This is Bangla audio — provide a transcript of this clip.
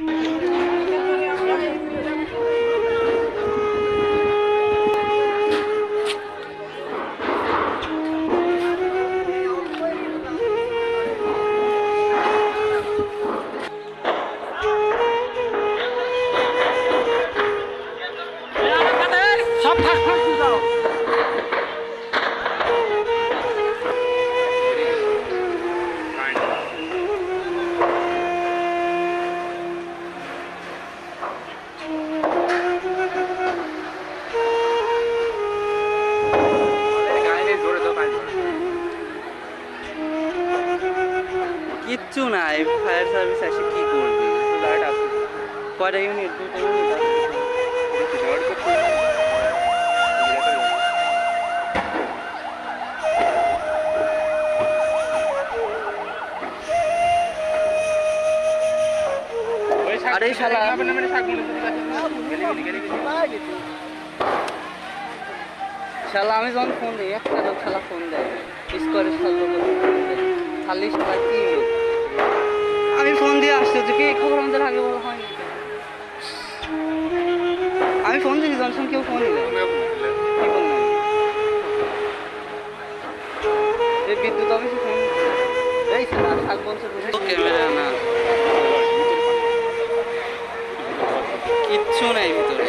সব থাক থাক তুই কিচ্ছু নাই। ফায়ার সার্ভিস এসে কি করবি? কয়টা ইউনিট দুটো শালা। আমি যখন ফোন দিই, একটা লোক ফোন দেয়। স্কোয়ারের শালা খালি শালা কি? আমি ফোন দিয়েছি জনসন কেউ ফোন দিল। এই বিদ্যুৎ অফিসে ফোন এই স্যার শাক বলছে না। কিচ্ছু নাই ভিতরে।